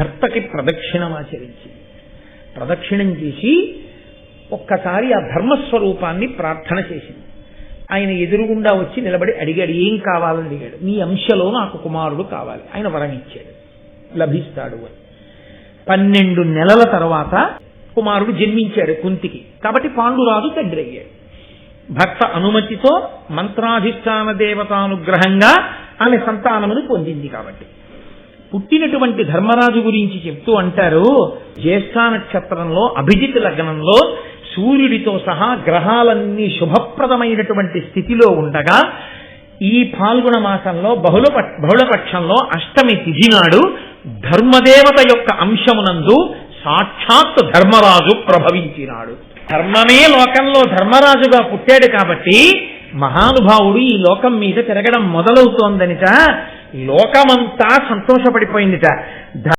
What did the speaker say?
భర్తకి ప్రదక్షిణం ఆచరించి ప్రదక్షిణం చేసి ఒక్కసారి ఆ ధర్మస్వరూపాన్ని ప్రార్థన చేసింది. ఆయన ఎదురుగుండా వచ్చి నిలబడి అడిగాడు ఏం కావాలని అడిగాడు? నీ అంశలో నాకు కుమారుడు కావాలి. ఆయన వరం ఇచ్చాడు. లభిస్తాడు అని. పన్నెండు నెలల తర్వాత కుమారుడు జన్మించాడు కుంతికి. కాబట్టి పాండురాజు తండ్రి అయ్యాడు. భర్త అనుమతితో మంత్రాధిష్టాన దేవతానుగ్రహంగా ఆమె సంతానమును పొందింది కాబట్టి. పుట్టినటువంటి ధర్మరాజు గురించి చెప్తూ అంటారు జ్యేష్ఠ నక్షత్రంలో అభిజిత్ లగ్నంలో సూర్యుడితో సహా గ్రహాలన్నీ శుభప్రదమైనటువంటి స్థితిలో ఉండగా ఈ పాల్గొన మాసంలో బహుళ బహుళపక్షంలో అష్టమి తిథి నాడు ధర్మదేవత యొక్క అంశమునందు సాక్షాత్ ధర్మరాజు ప్రభవించినాడు. ధర్మమే లోకంలో ధర్మరాజుగా పుట్టాడు కాబట్టి మహానుభావుడు ఈ లోకం మీద తిరగడం మొదలవుతోందనిట లోకమంతా సంతోషపడిపోయిందిట.